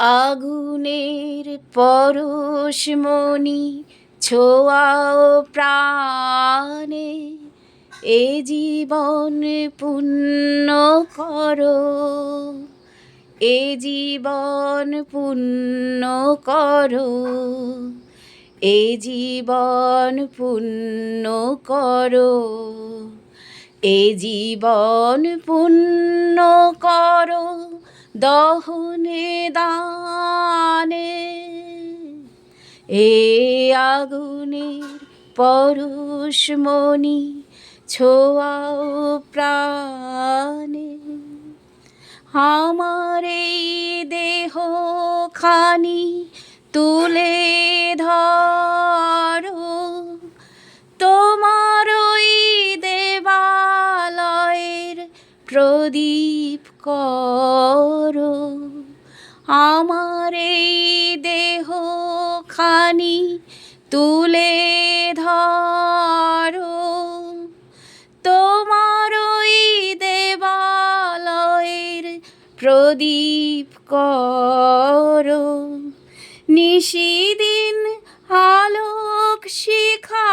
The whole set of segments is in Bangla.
আগুনের পরশমণি ছোঁয়াও প্রাণে, এ জীবন পূর্ণ করো, এ জীবন পূর্ণ করো, এ জীবন পূর্ণ করো, এ জীবন পূর্ণ করো। দহনে দানে এ আগুনের পরশমণি ছোয়াও প্রাণে। আমার এই দেহ খানি তুলে প্রদীপ করো, আমার এই দেহ খানি তুলে ধরো। তোমার ওই দেবালয়ের প্রদীপ করো, নিশিদিন আলোক শিখা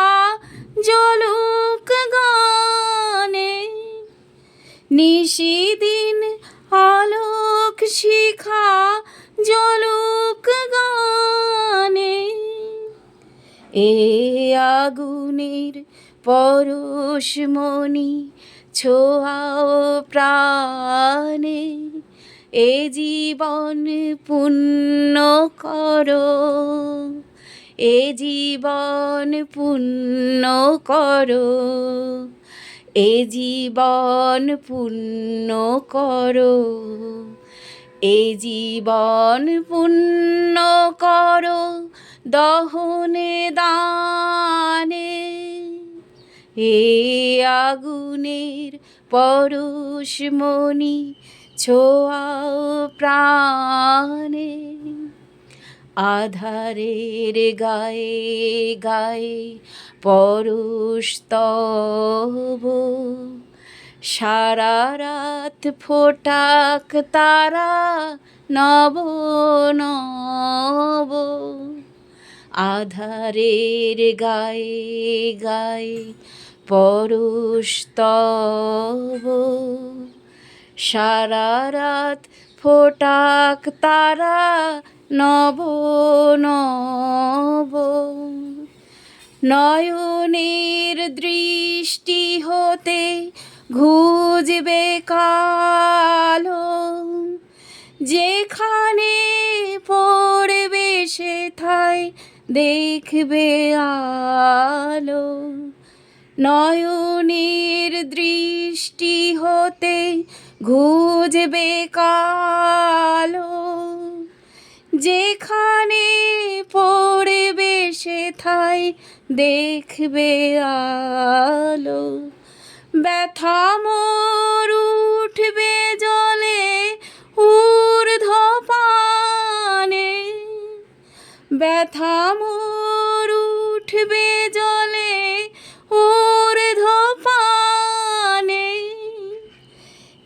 নিশিদিন আলোক শিখা জলুক গানে। এ আগুনের পরশমণি ছোঁয়াও প্রাণে। এ জীবন পুণ্য করো। এ জীবন পুণ্য করো। এ জীবন পূর্ণ করো, এ জীবন পূর্ণ করো দহনে দানে, এ আগুনের পরশমণি ছোয়াও প্রাণে। আধারের গায়ে গায়ে পরস্তব সারা রাত ফোটাক তারা নব নব। আধারের গায়ে গায়ে পরস্তব সারা রাত ফোটাক তারা নব নব। নয়নের দৃষ্টি হতে ঘুজবে কালো। যেখানে পড়বে সেথায় দেখবে আলো। নয়নের দৃষ্টি হতে ঘুজবে কালো, যেখানে পড়বে সেথায় দেখবে আলো। ব্যথা মোর উঠবে জলে ঊর্ধ্ব পানে ব্যথা মোর উঠবে জলে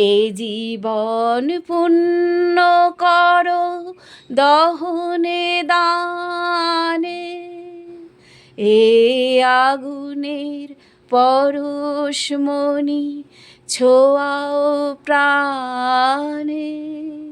এ জীবন পুণ্য কর দহনে দানে। এ আগুনের পরশমণি ছোয়াও প্রাণে।